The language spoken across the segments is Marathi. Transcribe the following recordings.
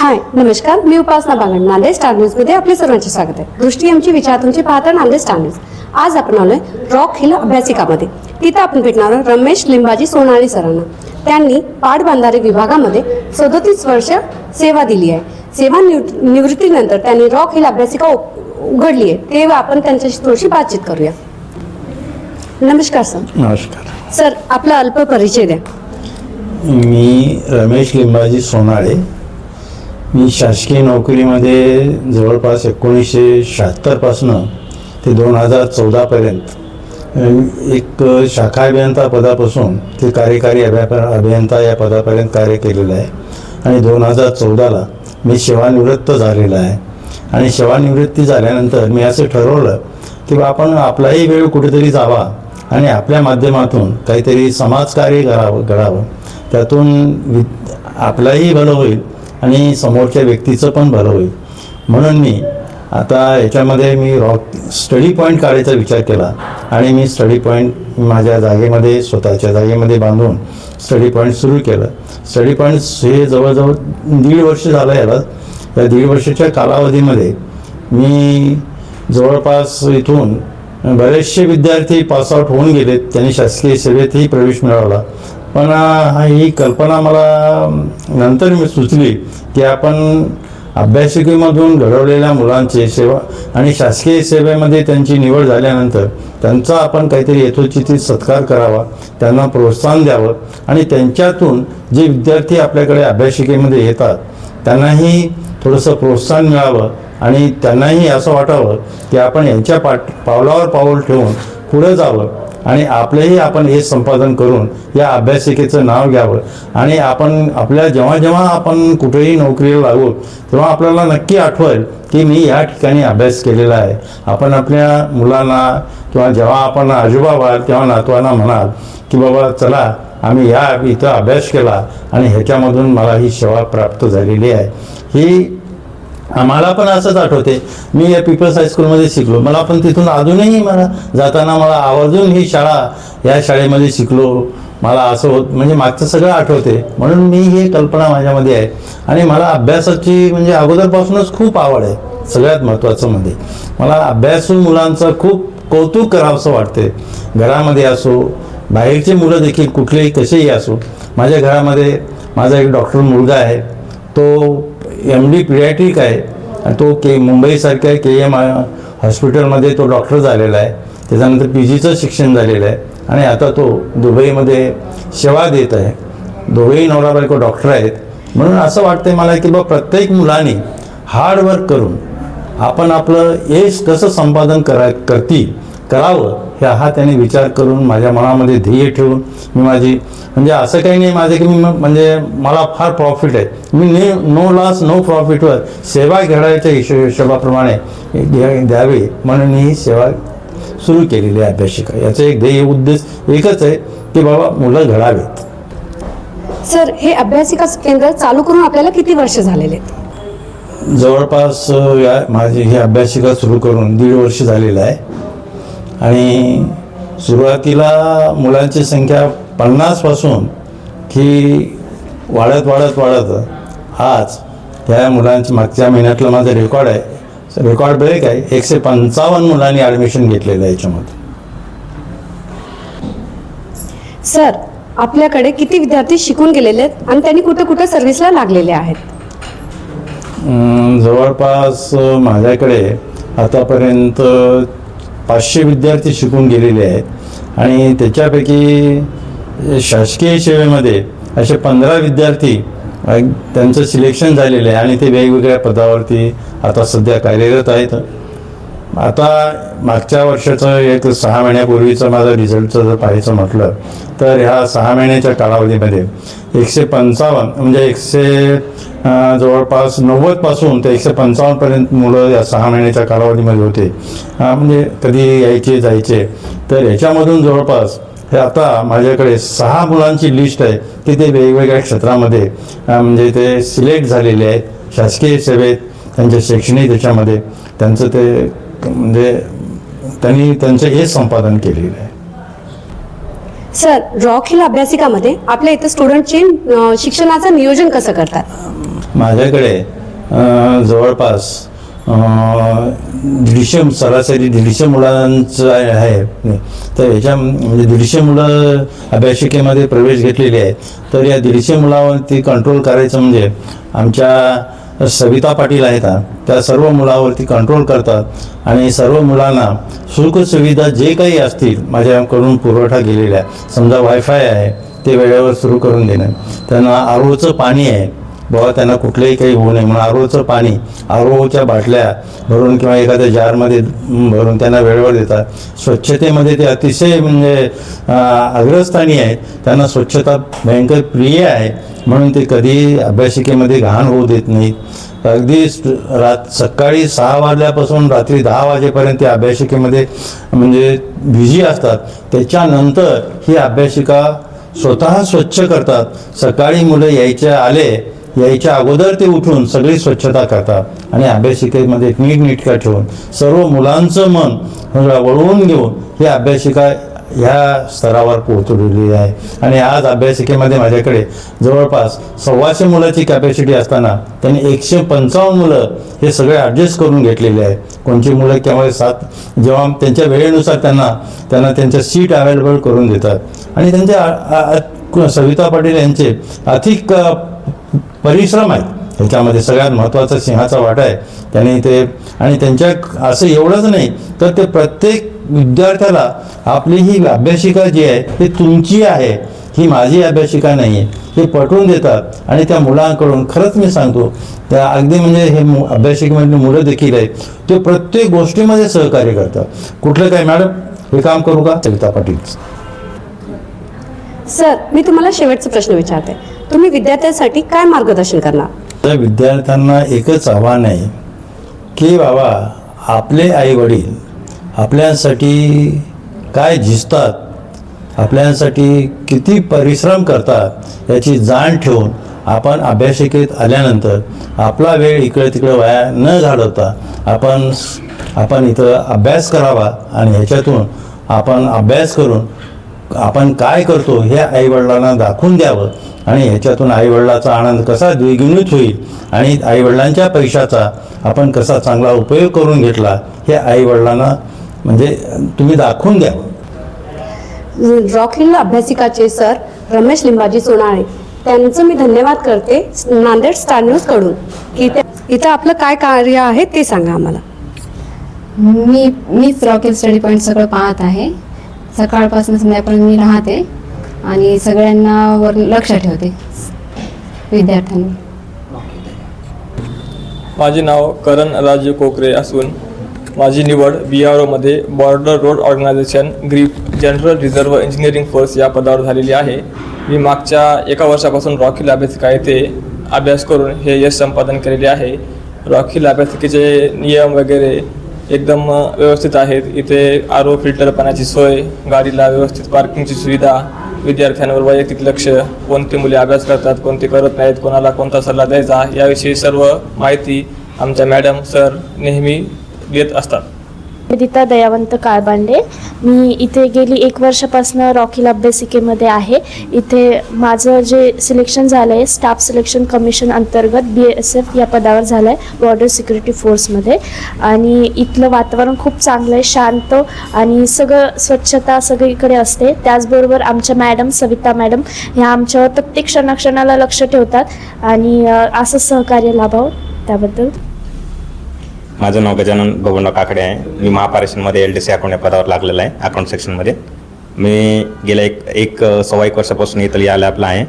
हाय नमस्कार. मी उपासना बागड नांदेड स्टार न्यूजमध्ये आपले सर्वांचे स्वागत आहे. दृष्टी आमची विचार तुमची पाहता नांदेड स्टार न्यूज. आज आपण आलोय रॉक हिल अभ्यासिकामध्ये. तिथं आपण भेटणार आहोत रमेश लिंबाजी सोनाळी सरांना. त्यांनी पाटबंधारे विभागामध्ये सदोतीस वर्ष सेवा दिली आहे. सेवा निवृ- निवृत्तीनंतर त्यांनी रॉक हिल अभ्यासिका उघडली आहे. तेव्हा आपण त्यांच्याशी थोडीशी बातचीत करूया. नमस्कार सर. नमस्कार. सर आपला अल्प परिचय द्या. मी रमेश लिंबाजी सोनाळे. मी शासकीय नोकरीमध्ये जवळपास एकोणीसशे शहात्तरपासनं ते दोन हजार चौदापर्यंत एक शाखा अभियंता पदापासून ते कार्यकारी अभ्या अभियंता या पदापर्यंत कार्य केलेलं आहे. आणि दोन हजार चौदाला मी सेवानिवृत्त झालेला आहे. आणि सेवानिवृत्ती झाल्यानंतर मी असं ठरवलं की बा आपण आपलाही वेळ कुठेतरी जावा आणि आपल्या माध्यमातून काहीतरी समाजकार्य करावं घडावं त्यातून वि आपलाही भलं होईल. आणि समोरच्या व्यक्तीचं पण भलं होईल. म्हणून मी आता याच्यामध्ये मी रॉक स्टडी पॉईंट काढायचा विचार केला. आणि मी स्टडी पॉईंट माझ्या जागेमध्ये स्वतःच्या जागेमध्ये बांधून स्टडी पॉईंट सुरू केलं. स्टडी पॉईंट हे जवळजवळ दीड वर्ष झालं याला. या दीड वर्षाच्या कालावधीमध्ये मी जवळपास इथून बरेचसे विद्यार्थी पासआउट होऊन गेलेत त्यांनी शासकीय सेवेतही प्रवेश मिळवला. पण ही कल्पना मला नंतर मी सुचली. की आपण अभ्यासिकेमधून घडवलेल्या मुलांचे सेवा आणि शासकीय सेवेमध्ये त्यांची निवड झाल्यानंतर त्यांचा आपण काहीतरी यथोचित सत्कार करावा त्यांना प्रोत्साहन द्यावं आणि त्यांच्यातून जे विद्यार्थी आपल्याकडे अभ्यासिकेमध्ये येतात त्यांनाही थोडंसं प्रोत्साहन मिळावं आणि त्यांनाही असं वाटावं की आपण यांच्या पाट पावलावर पाऊल ठेवून पुढे जावं. आणि आपलंही आपण हे संपादन करून या अभ्यासिकेचं नाव घ्यावं. आणि आपण आपल्या जेव्हा जेव्हा आपण कुठेही नोकरीला लागू तेव्हा आपल्याला नक्की आठवेल की मी या ठिकाणी अभ्यास केलेला आहे. आपण आपल्या मुलांना किंवा जेव्हा आपण आजोबा व्हाल तेव्हा नातवांना म्हणाल की बाबा चला आम्ही या इथं अभ्यास केला आणि ह्याच्यामधून मला ही सेवा प्राप्त झालेली आहे. ही मला पण असंच आठवते मी या पीपल्स हायस्कूलमध्ये शिकलो. मला पण तिथून अजूनही मला जाताना मला आवर्जून ही शाळा या शाळेमध्ये शिकलो. मला असं होत म्हणजे मागचं सगळं आठवते म्हणून मी ही कल्पना माझ्यामध्ये आहे. आणि मला अभ्यासाची म्हणजे अगोदरपासूनच खूप आवड आहे. सगळ्यात महत्त्वाचं म्हणजे. मला अभ्यासू मुलांचं खूप कौतुक करावंसं वाटते घरामध्ये असो बाहेरचे मुलं देखील कुठलेही कसेही असो माझ्या घरामध्ये माझा एक डॉक्टर मुलगा आहे. तो एम डी पिडॅट्रिक आहे. आणि तो के मुंबईसारख्या के एम हॉस्पिटलमध्ये तो डॉक्टर झालेला आहे. त्याच्यानंतर पी जीचं शिक्षण झालेलं आहे. आणि आता तो दुबईमध्ये सेवा देत आहे. दोघेही नवरा बायको डॉक्टर आहेत. म्हणून असं वाटतंय मला की बा प्रत्येक मुलाने हार्डवर्क करून आपण आपलं यश कसं संपादन करा करतील करावं ह्या हा त्याने विचार करून माझ्या मनामध्ये ध्येय ठेवून मी माझी म्हणजे असं काही नाही माझं की मी म्हणजे मला फार प्रॉफिट आहे. मी ने नो लॉस नो प्रॉफिटवर सेवा घडायच्या हिशो हिशोबाप्रमाणे द्या- द्यावी म्हणून मी ही सेवा सुरू केलेली आहे अभ्यासिका याचं एक ध्येय उद्देश एकच आहे की बाबा मुलं घडावेत. सर हे अभ्यासिका केंद्र चालू करून आपल्याला किती वर्ष झालेले जवळपास माझी ही अभ्यासिका सुरू करून दीड वर्ष झालेलं आहे. आणि सुरुवातीला मुलांची संख्या पन्नासपासून ही वाढत वाढत वाढत. आज त्या मुलांची मागच्या महिन्यातलं माझं रेकॉर्ड आहे. रेकॉर्ड ब्रेक आहे. एकशे पंचावन्न मुलांनी ॲडमिशन घेतलेलं आहे याच्यामध्ये. सर आपल्याकडे किती विद्यार्थी शिकून गेलेले आहेत आणि त्यांनी कुठे कुठे सर्व्हिसला लागलेले आहेत? जवळपास माझ्याकडे आतापर्यंत पाचशे विद्यार्थी शिकून गेलेले आहेत. आणि त्याच्यापैकी शासकीय सेवेमध्ये असे पंधरा विद्यार्थी त्यांचं सिलेक्शन झालेलं आहे आणि ते वेगवेगळ्या पदावरती आता सध्या कार्यरत आहेत. आता मागच्या वर्षाचं एक सहा महिन्यापूर्वीचं माझं रिझल्टचं जर पाहायचं म्हटलं तर ह्या सहा महिन्याच्या कालावधीमध्ये एकशे पंचावन्न म्हणजे एकशे जवळपास नव्वदपासून ते एकशे पंचावन्नपर्यंत मुलं या सहा महिन्याच्या कालावधीमध्ये होते. म्हणजे कधी यायचे जायचे. तर याच्यामधून जवळपास हे आता माझ्याकडे सहा मुलांची लिस्ट आहे की ते वेगवेगळ्या क्षेत्रामध्ये म्हणजे ते सिलेक्ट झालेले आहेत शासकीय सेवेत त्यांच्या शैक्षणिक याच्यामध्ये त्यांचं ते म्हणजे त्यांनी त्यांचं हे संपादन केलेलं आहे. सर रॉक हिल अभ्यासिकामध्ये आपल्या इथं स्टुडंटचे शिक्षणाचं नियोजन कसं करतात? माझ्याकडे जवळपास दीडशे सरासरी दीडशे मुलांचं आहे. तर याच्या म्हणजे दीडशे मुलं अभ्यासिकेमध्ये प्रवेश घेतलेले आहेत. तर या दीडशे मुलावरती कंट्रोल करायचं म्हणजे आमच्या सविता पाटील आहेत त्या सर्व मुलावरती कंट्रोल करतात. आणि सर्व मुलांना सुखसुविधा जे काही असतील माझ्याकडून पुरवठा गेलेल्या समजा वायफाय आहे ते वेळेवर सुरू करून देणं. त्यांना आरोचं पाणी आहे. बाबा त्यांना कुठलंही काही होऊ नये. म्हणून आरोचं पाणी आरोच्या बाटल्या भरून किंवा एखाद्या जारमध्ये भरून त्यांना वेळेवर देतात. स्वच्छतेमध्ये ते अतिशय म्हणजे अग्रस्थानी आहेत. त्यांना स्वच्छता भयंकर प्रिय आहे. म्हणून ते कधी अभ्यासिकेमध्ये घाण होऊ देत नाहीत. अगदी रात सकाळी सहा वाजल्यापासून रात्री दहा वाजेपर्यंत ते अभ्यासिकेमध्ये म्हणजे बिझी असतात. त्याच्यानंतर ही अभ्यासिका स्वतः स्वच्छ करतात. सकाळी मुलं यायच्या आले यायच्या अगोदर ते उठून सगळी स्वच्छता करतात आणि अभ्यासिकेमध्ये नीटनेटका ठेवून सर्व मुलांचं मन वळवून घेऊन ही अभ्यासिका ह्या स्तरावर पोहोचवलेली आहे. आणि आज अभ्यासिकेमध्ये माझ्याकडे जवळपास सव्वाशे मुलाची कॅपॅसिटी असताना त्यांनी एकशे पंचावन्न मुलं हे सगळे ॲडजस्ट करून घेतलेले आहे. कोणची मुलं केव्हा सात जेव्हा त्यांच्या वेळेनुसार त्यांना त्यांना त्यांच्या सीट अवेलेबल करून देतात. आणि त्यांच्या सविता पाटील यांचे अधिक परिश्रम आहेत. ह्याच्यामध्ये सगळ्यात महत्त्वाचा सिंहाचा वाटा आहे. त्यांनी ते आणि त्यांच्या असं एवढंच नाही तर ते प्रत्येक विद्यार्थ्याला आपली ही अभ्यासिका जी आहे ही तुमची आहे ही माझी अभ्यासिका नाही आहे हे पटवून देतात आणि त्या मुलांकडून खरंच मी सांगतो त्या अगदी म्हणजे हे मु अभ्यासिकेमधली मुलं देखील आहेत ते प्रत्येक गोष्टीमध्ये सहकार्य करतात. कुठलं काय मॅडम? हे काम करू का? सविता पाटील. सर मी तुम्हाला शेवटचा प्रश्न विचारते. तुम्ही विद्यार्थ्यांसाठी काय मार्गदर्शन करणार? तर विद्यार्थ्यांना एकच आव्हान आहे की बाबा आपले आई वडील आपल्यासाठी काय झिजतात आपल्यासाठी किती परिश्रम करतात याची जाण ठेवून आपण अभ्यासिकेत आल्यानंतर आपला वेळ इकडे तिकडे वाया न घालवता आपण आपण इथं अभ्यास करावा आणि ह्याच्यातून आपण अभ्यास करून आपण काय करतो हे आईवडिलांना दाखवून द्यावं आणि ह्याच्यातून आईवडिलाचा आनंद कसा द्विगुणित होईल आणि आईवडिलांच्या पैशाचा आपण कसा चांगला उपयोग करून घेतला हे आईवडिलांना म्हणजे तुम्ही दाखवून द्यावं रॉक हिल अभ्यासिकाचे सर रमेश लिंबाजी सोनाळे त्यांचं मी धन्यवाद करते नांदेड स्टार न्यूजकडून. की इथं आपलं काय कार्य आहे ते सांगा आम्हाला. मी मीच रॉकेल स्टडी पॉईंट सगळं पाहत आहे. सकाळपासून संध्याकाळपर्यंत मी राहते आणि सगळ्यांना वर लक्ष ठेवते. विद्यार्थ्यांनी. माझे नाव करण राजू कोकरे असून माझी निवड बी आर ओमध्ये border road organisation GREF general reserve engineering force या पदावर झालेली आहे. मी मागच्या एका वर्षापासून रॉकिल अभ्यासिका येथे अभ्यास करून हे यश संपादन केलेले आहे. रॉकिल अभ्यासिकेचे नियम वगैरे एकदम व्यवस्थित आहेत. इथे आर ओ फिल्टर पाण्याची सोय गाडीला व्यवस्थित पार्किंगची सुविधा विद्यार्थ्यांवर वैयक्तिक लक्ष कोणती मुले अभ्यास करतात कोणते करत नाहीत कोणाला कोणता सल्ला द्यायचा याविषयी सर्व माहिती आमच्या मॅडम सर नेहमी घेत असतात. विदिता दयावंत काळबांडे. मी इथे गेली एक वर्षापासून रॉकील अभ्यासिकेमध्ये आहे. इथे माझं जे सिलेक्शन झालं आहे स्टाफ सिलेक्शन कमिशन अंतर्गत बी एस एफ या पदावर झालं आहे बॉर्डर सिक्युरिटी फोर्समध्ये आणि इथलं वातावरण खूप चांगलं आहे शांत आणि सगळं स्वच्छता सगळीकडे असते. त्याचबरोबर आमच्या मॅडम सविता मॅडम ह्या आमच्यावर प्रत्येक क्षणाक्षणाला लक्ष ठेवतात. आणि असं सहकार्य लाभावं. त्याबद्दल माझं नाव गजानन गोविंदराव काकडे आहे. मी महापारेशनमध्ये एल डी सी अकाउंट या पदावर लागलेलं आहे अकाउंट सेक्शनमध्ये मी गेल्या एक एक सव्वा एक वर्षापासून इथं या लॅबला आहे.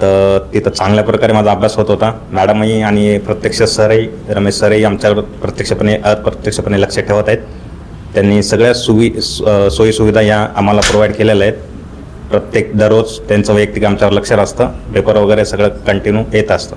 तर तिथं चांगल्या प्रकारे माझा अभ्यास होत होता. मॅडमही आणि प्रत्यक्ष सरही रमेश सरही आमच्यावर प्रत्यक्षपणे अप्रत्यक्षपणे लक्ष ठेवत आहेत. त्यांनी सगळ्या सुवि सोयीसुविधा या आम्हाला प्रोव्हाइड केलेल्या आहेत. प्रत्येक दररोज त्यांचं वैयक्तिक आमच्यावर लक्ष असतं. पेपर वगैरे सगळं कंटिन्यू येत असतं.